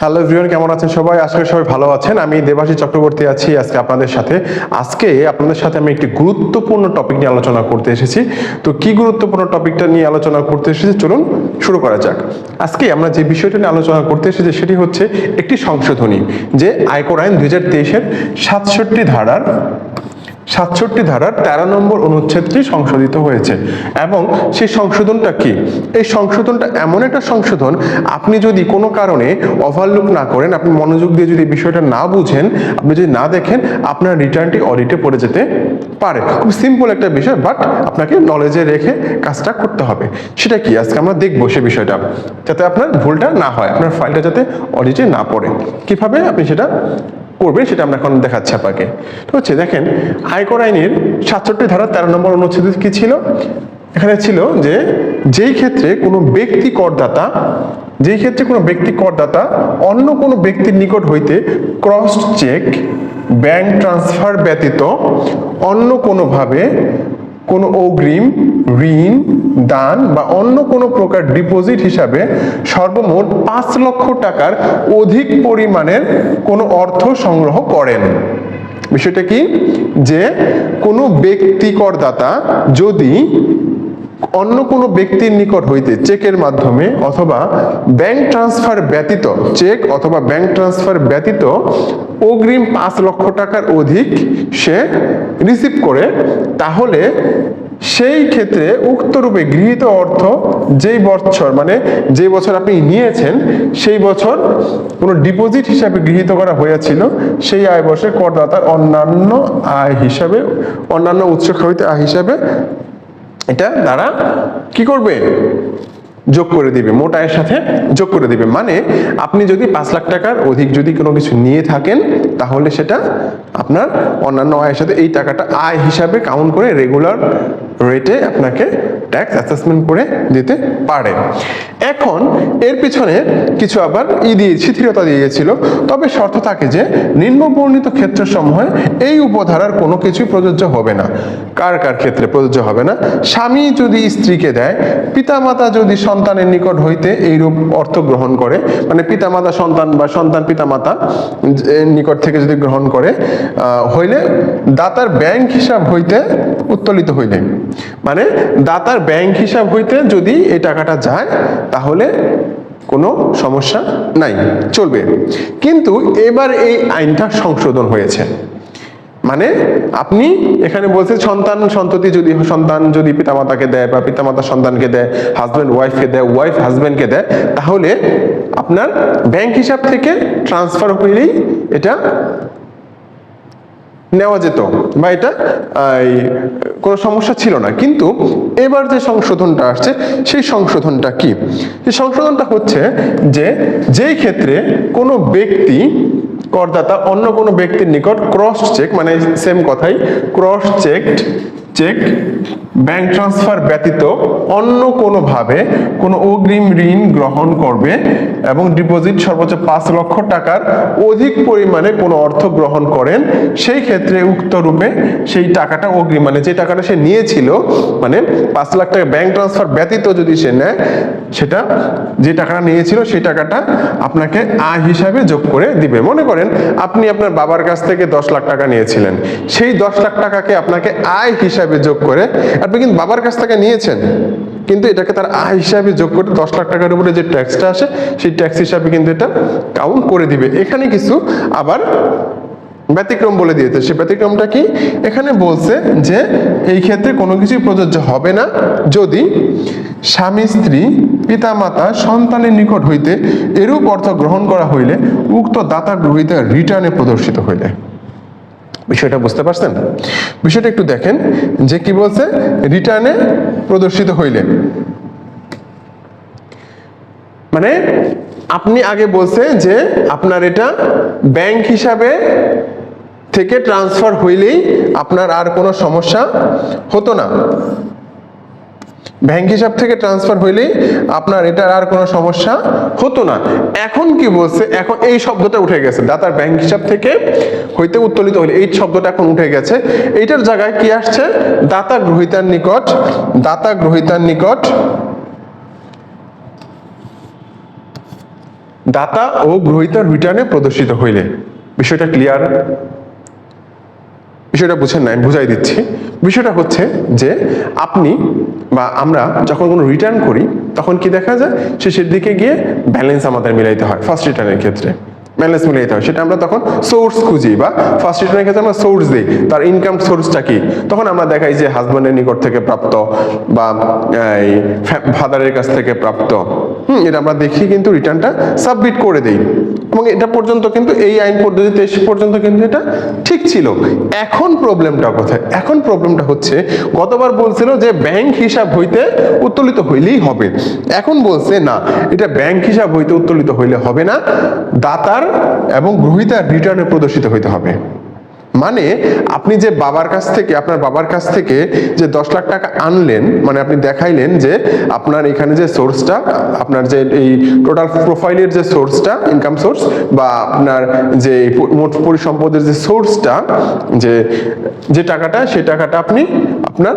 Hello viewer কেমন আছেন সবাই? আজকে সবাই ভালো আছেন। আমি দেবাশী চক্রবর্তী আছি আজকে আপনাদের সাথে। আজকে আপনাদের সাথে আমি একটি গুরুত্বপূর্ণ টপিক নিয়ে আলোচনা করতে এসেছি। তো কি গুরুত্বপূর্ণ টপিকটা নিয়ে আলোচনা করতে এসেছি? চলুন শুরু করা যাক। আজকে আমরা যে বিষয়টা নিয়ে আলোচনা করতে এসেছি, সেটি হচ্ছে একটি সংশোধনী, যে আয়কর আইন দুই হাজার তেইশের সাতষট্টি ধারার সাতষট্টি ধারার তেরো নম্বর অনুচ্ছেদটি সংশোধিত হয়েছে। এবং সেই সংশোধনটা কি? এই সংশোধনটা এমন একটা সংশোধন, আপনি যদি কোনো কারণে ওভারলুক না করেন, আপনি মনোযোগ দিয়ে যদি বিষয়টা না বুঝেন, আপনি যদি না দেখেন, আপনার রিটার্নটি অডিটে পড়ে যেতে পারে। খুব সিম্পল একটা বিষয় বাট আপনাকে নলেজে রেখে কাজটা করতে হবে। সেটা কি? আজকে আমরা দেখব সে বিষয়টা। যাতে আপনার ভুলটা না হয়, আপনার ফাইলটা যাতে অডিটে না পড়ে। কীভাবে আপনি সেটা করবেন সেটা আমরা এখন দেখাচ্ছি আপনাকে। ঠিক হচ্ছে দেখেন আয়কর আইনের সাতষট্টি ধারা তেরো নম্বর অনুচ্ছেদ কি ছিল? এখানে ছিল যে, যেই ক্ষেত্রে কোনো ব্যক্তি করদাতা, যেই ক্ষেত্রে কোনো ব্যক্তি করদাতা অন্য কোনো ব্যক্তির নিকট হইতে ক্রস চেক ব্যাংক ট্রান্সফার ব্যতীত অন্য কোনোভাবে কোনো অগ্রিম ঋণ, দান বা অন্য কোনো প্রকার ডিপোজিট হিসাবে সর্বমোট পাঁচ লক্ষ টাকার অধিক পরিমাণের কোনো অর্থ সংগ্রহ করেন। বিষয়টা কি? যে কোনো ব্যক্তি করদাতা যদি অন্য কোনো ব্যক্তির নিকট হইতে চেকের মাধ্যমে অথবা ব্যাংক ট্রান্সফার ব্যতীত, চেক অথবা ব্যাংক ট্রান্সফার ব্যতীত অগ্রিম পাঁচ লক্ষ টাকার অধিক সে রিসিভ করে, তাহলে সেই ক্ষেত্রে উক্তরূপে গৃহীত অর্থ যেই বছর মানে যে বছর আপনি নিয়েছেন, সেই বছর কোনো ডিপোজিট হিসাবে গৃহীত করা হয়েছিল, সেই আয় বর্ষে করদাতার অন্যান্য আয় হিসাবে, অন্যান্য উৎস হইতে আয় হিসাবে এটা দ্বারা কি করবে? যোগ করে দিবে, মোট আয়ের সাথে যোগ করে দিবে। মানে আপনি যদি পাঁচ লাখ টাকার অধিক যদি কোনো কিছু নিয়ে থাকেন তাহলে সেটা আপনার অন্যান্য আয়ের সাথে এই টাকাটা আয় হিসাবে কাউন্ট করে রেগুলার রেটে আপনাকে ট্যাক্স অ্যাসেসমেন্ট করে দিতে পারে। এখন এর পিছনে কিছু আবার ই দিয়ে, শিথিলতা দিয়েছিল তবে শর্ত থাকে যে নিম্নবর্ণিত ক্ষেত্রসমূহে এই উপধারার কোনো কিছু প্রযোজ্য হবে না। কার কার ক্ষেত্রে প্রযোজ্য হবে না? স্বামী যদি স্ত্রীকে দেয়, পিতামাতা যদি সন্তানের নিকট হইতে এইরূপ অর্থ গ্রহণ করে মানে পিতামাতা সন্তান বা সন্তান পিতামাতা নিকট থেকে যদি গ্রহণ করে হইলে দাতার ব্যাংক হিসাব হইতে উত্তোলিত হইলে। মানে দাতার ব্যাংক হিসাব হইতে যদি এই টাকাটা যায়, তাহলে কোনো সমস্যা নাই, চলবে। কিন্তু এবার এই আইনটা সংশোধন হয়েছে। মানে আপনি এখানে বলছেন সন্তান সন্ততি যদি, সন্তান যদি পিতামাতাকে দেয় বা পিতামাতা সন্তানকে দেয় হাজব্যান্ড ওয়াইফকে দেয় ওয়াইফ হাজব্যান্ডকে দেয়, তাহলে আপনার ব্যাংক হিসাব থেকে ট্রান্সফার হইলেই এটা নেওয়া যেত বা এটা কোনো সমস্যা ছিল না। কিন্তু এবার যে সংশোধনটা আসছে, সেই সংশোধনটা কি? সেই সংশোধনটা হচ্ছে যে, যেই ক্ষেত্রে কোনো ব্যক্তি, করদাতা অন্য কোনো ব্যক্তির নিকট ক্রস চেক মানে সেম কথাই cross checked cheque bank transfer ব্যতীত অন্য কোনোভাবে কোনো অগ্রিম ঋণ গ্রহণ করবে এবং ডিপোজিট সর্বোচ্চ পাঁচ লক্ষ টাকার অধিক পরিমাণে কোনো অর্থ গ্রহণ করেন, সেই ক্ষেত্রে উক্ত রূপে সেই টাকাটা অগ্রিম মানে যে টাকাটা সে নিয়েছিল মানে পাঁচ লাখ টাকা ব্যাংক ট্রান্সফার ব্যতীত যদি সে নেয়, সেটা যে টাকাটা নিয়েছিল সেই টাকাটা আপনাকে আয় হিসাবে যোগ করে দিবে। মনে করেন আপনি আপনার বাবার কাছ থেকে দশ লাখ টাকা নিয়েছিলেন, সেই দশ লাখ টাকাকে আপনাকে আয় হিসাবে যোগ করে আপনি কিন্তু বাবার কাছ থেকে নিয়েছেন, কিন্তু এটাকে তার আয় হিসাবে যোগ করে দশ লাখ টাকার উপরে যে ট্যাক্সটা আসে, সেই ট্যাক্স হিসাবে কিন্তু এটা কাউন্ট করে দিবে। এখানে কিছু আবার ব্যতিক্রম বলে দিয়েছে। সে ব্যতিক্রমটা কি? এখানে বলছে যে এই ক্ষেত্রে কোনো কিছুই প্রযোজ্য হবে না যদি স্বামী, স্ত্রী, পিতামাতা, সন্তানের নিকট হইতে এরূপ অর্থ গ্রহণ করা হইলে উক্ত দাতা গ্রহীতা রিটার্নে প্রদর্শিত হইলে। বিষয়টা বুঝতে পারছেন? বিষয়টা একটু দেখেন, যে কি বলছে? রিটার্নে প্রদর্শিত হইলে মানে আপনি আগে বলছে যে আপনার এটা ব্যাংক হিসাবে থেকে ট্রান্সফার হইলেই আপনার আর কোনো সমস্যা হতো না। ব্যাংক হিসাব থেকে ট্রান্সফার হইলেই আপনার এটার আর কোনো সমস্যা হতো না। এখন কি বলছে? এখন এই শব্দটা উঠে গেছে। দাতার ব্যাংক হিসাব থেকে হইতে উত্তোলিত হইলে এই শব্দটা এখন উঠে গেছে। এইটার জায়গায় কি আসছে? দাতা গ্রহিতার নিকট, দাতা গ্রহিতার নিকট, দাতা ও গ্রহীতার রিটার্নে প্রদর্শিত হইলে। বিষয়টা ক্লিয়ার বিষয়টা বুঝেন না আমি বুঝাই দিচ্ছি। বিষয়টা হচ্ছে যে আপনি বা আমরা যখন কোনো রিটার্ন করি, তখন কি দেখা যায়? শেষের দিকে গিয়ে ব্যালেন্স আমাদের মিলাইতে হয় ফার্স্ট রিটার্নের ক্ষেত্রে। ব্যালেন্স মিলাইতে হয়। সেটা আমরা তখন সোর্স খুঁজি বা ফার্স্ট রিটার্নের ক্ষেত্রে আমরা সোর্স দিই। তার ইনকাম সোর্সটা কি? তখন আমরা দেখাই যে হাজব্যান্ডের নিকট থেকে প্রাপ্ত বা ফাদারের কাছ থেকে প্রাপ্ত। হুম এটা আমরা দেখি কিন্তু রিটার্নটা সাবমিট করে দেই। এবং এটা পর্যন্ত কিন্তু এই আইন পদ্ধতিতে এসে পর্যন্ত কিন্তু এটা ঠিক ছিল। এখন প্রবলেমটা কোথায়? এখন প্রবলেমটা হচ্ছে, গতবার বলছিল যে ব্যাংক হিসাব হইতে উত্তোলিত হইলেই হবে। এখন বলছে না, এটা ব্যাংক হিসাব হইতে উত্তোলিত হইলে হবে না, দাতার এবং গ্রহীতার রিটার্নে প্রদর্শিত হইতে হবে। মানে আপনি যে বাবার কাছ থেকে, আপনার বাবার কাছ থেকে যে দশ লাখ টাকা আনলেন মানে আপনি দেখাইলেন যে আপনার এখানে যে সোর্সটা আপনার যে এই টোটাল প্রোফাইলের যে সোর্সটা ইনকাম সোর্স বা আপনার যে মোট পরিসম্পদের যে সোর্সটা যে যে টাকাটা, সেই টাকাটা আপনি আপনার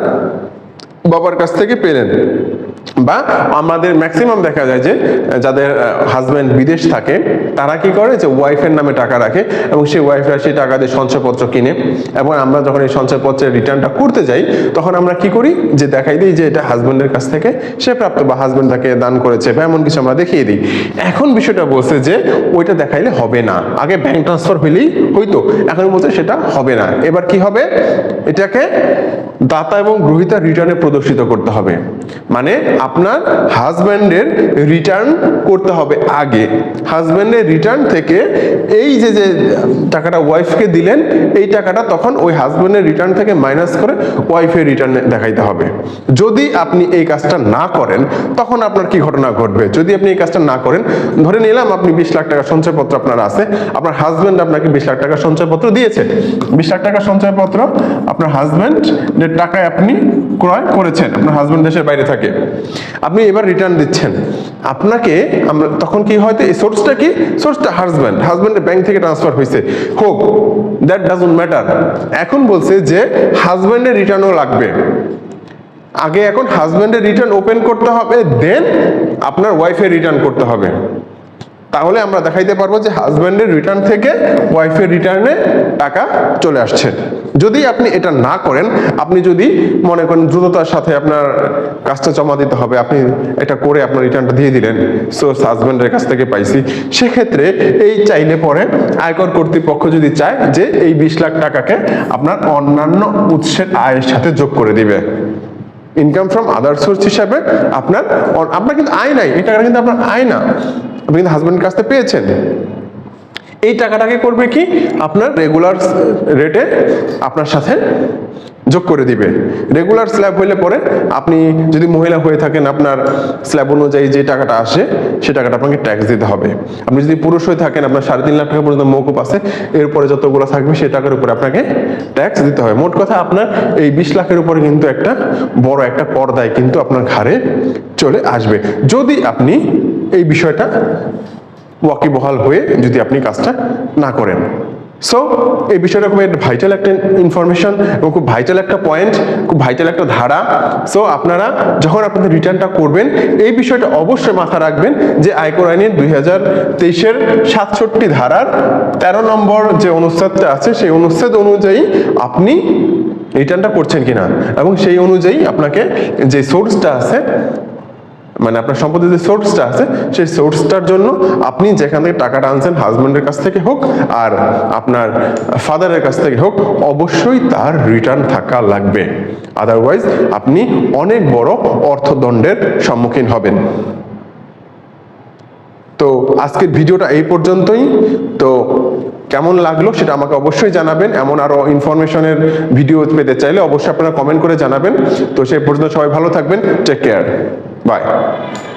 বাবার কাছ থেকে পেলেন। বা আমাদের ম্যাক্সিমাম দেখা যায় যে, যাদের হাজব্যান্ড বিদেশ থাকে, তারা কি করে যে ওয়াইফের নামে টাকা রাখে এবং সেই ওয়াইফরা সেই টাকা দিয়ে সঞ্চয়পত্র কিনে এবং আমরা যখন এই সঞ্চয়পত্রের রিটার্নটা করতে যাই, তখন আমরা কি করি যে দেখাই দিই যে এটা হাজব্যান্ডের কাছ থেকে সে প্রাপ্ত বা হাজব্যান্ড তাকে দান করেছে বা এমন কিছু আমরা দেখিয়ে দিই। এখন বিষয়টা বলছে যে ওইটা দেখাইলে হবে না। আগে ব্যাংক ট্রান্সফার হইলেই হইতো, এখন বলছে সেটা হবে না। এবার কি হবে? এটাকে দাতা এবং গ্রহীতা রিটার্নে প্রদর্শিত করতে হবে। মানে আপনার হাজব্যান্ডের রিটার্ন করতে হবে আগে। হাজব্যান্ডের রিটার্ন থেকে এই যে যে টাকাটা ওয়াইফকে দিলেন, এই টাকাটা তখন ওই হাজব্যান্ডের রিটার্ন থেকে মাইনাস করে ওয়াইফের রিটার্নে দেখাইতে হবে। যদি আপনি এই কাজটা না করেন, তখন আপনার কি ঘটনা ঘটবে? যদি আপনি এই কাজটা না করেন, ধরে নিলাম আপনি বিশ লাখ টাকা সঞ্চয়পত্র আপনার আছে, আপনার হাজব্যান্ড আপনাকে বিশ লাখ টাকা সঞ্চয়পত্র দিয়েছে। বিশ লাখ টাকা সঞ্চয়পত্র আপনার হাজব্যান্ড যে টাকায় আপনি ক্রয় করেছেন, আপনার হাজব্যান্ড দেশের বাইরে থাকে। আপনি এবার রিটার্ন দিচ্ছেন। আপনাকে আমরা, তখন কি হয়তো এই সোর্সটা কি? সোর্সটা হাজব্যান্ড হাজব্যান্ডের ব্যাংক থেকে ট্রান্সফার হয়েছে হোক দ্যাট ডাজন্ট ম্যাটার এখন বলছে যে হাজব্যান্ডের রিটার্নও লাগবে। আগে এখন হাজব্যান্ডের রিটার্ন ওপেন করতে হবে দেন আপনার ওয়াইফের রিটার্ন করতে হবে। তাহলে আমরা দেখাইতে পারব যে হাজব্যান্ডের রিটার্ন থেকে ওয়াইফের রিটার্নে টাকা চলে আসছে। যদি আপনি এটা না করেন, আপনি যদি মনে করেন দ্রুততার সাথে আপনার কাজটা জমা দিতে হবে, আপনি এটা করে আপনার রিটার্নটা দিয়ে দিলেন, সোর্স হাজব্যান্ডের কাছ থেকে পাইছি, সেক্ষেত্রে এই চাইলে পরে আয়কর কর্তৃপক্ষ যদি চায় যে এই বিশ লাখ টাকাকে আপনার অন্যান্য উৎসের আয়ের সাথে যোগ করে দিবে। ইনকাম ফ্রম আদার সোর্স হিসাবে আপনার আপনার কিন্তু আয় নাই, এই টাকাটা কিন্তু আপনার আয় না, আপনি কিন্তু হাজব্যান্ডের কাছ থেকে পেয়েছেন। এই টাকাটাকে করবে কি? আপনার রেগুলার রেটে আপনার সাথে যোগ করে দিবে। রেগুলার স্ল্যাব হইলে পরে আপনি যদি মহিলা হয়ে থাকেন, আপনার স্ল্যাব অনুযায়ী যে টাকাটা আসে, সে টাকাটা আপনাকে ট্যাক্স দিতে হবে। আপনি যদি পুরুষ হয়ে থাকেন, আপনার সাড়ে তিন লাখ টাকা পর্যন্ত মৌকুপ আছে, এরপরে যতগুলো থাকবে সেই টাকার উপরে আপনাকে ট্যাক্স দিতে হবে। মোট কথা আপনার এই বিশ লাখের উপরে কিন্তু একটা বড় একটা পর্দায় কিন্তু আপনার ঘাড়ে চলে আসবে। যদি আপনি এই বিষয়টা ওয়াকিবহাল হয়ে যদি আপনি কাজটা না করেন। সো এই বিষয়টা খুব একটা ভাইটাল একটা ইনফরমেশন এবং খুব ভাইটাল একটা পয়েন্ট খুব ভাইটাল একটা ধারা। সো আপনারা যখন আপনাদের রিটার্নটা করবেন, এই বিষয়টা অবশ্যই মাথা রাখবেন যে আয়কর আইনের দুই হাজার তেইশের সাতষট্টি ধারার তেরো নম্বর যে অনুচ্ছেদটা আছে, সেই অনুচ্ছেদ অনুযায়ী আপনি রিটার্নটা করছেন কিনা এবং সেই অনুযায়ী আপনাকে যে সোর্সটা আছে মানে আপনার সম্পত্তির যে সোর্সটা আছে, সেই সোর্সটার জন্য আপনি যেখান থেকে টাকাটা আনছেন হাজব্যান্ডের কাছ থেকে হোক আর আপনার ফাদারের কাছ থেকে হোক, অবশ্যই তার রিটার্ন থাকা লাগবে। আদারওয়াইজ আপনি অনেক বড় অর্থদণ্ডের সম্মুখীন হবেন। তো আজকের ভিডিওটা এই পর্যন্তই। তো কেমন লাগল সেটা আমাকে অবশ্যই জানাবেন। এমন আরও ইনফরমেশনের ভিডিও পেতে চাইলে অবশ্যই আপনারা কমেন্ট করে জানাবেন। তো সেই পর্যন্ত সবাই ভালো থাকবেন। Take care Right.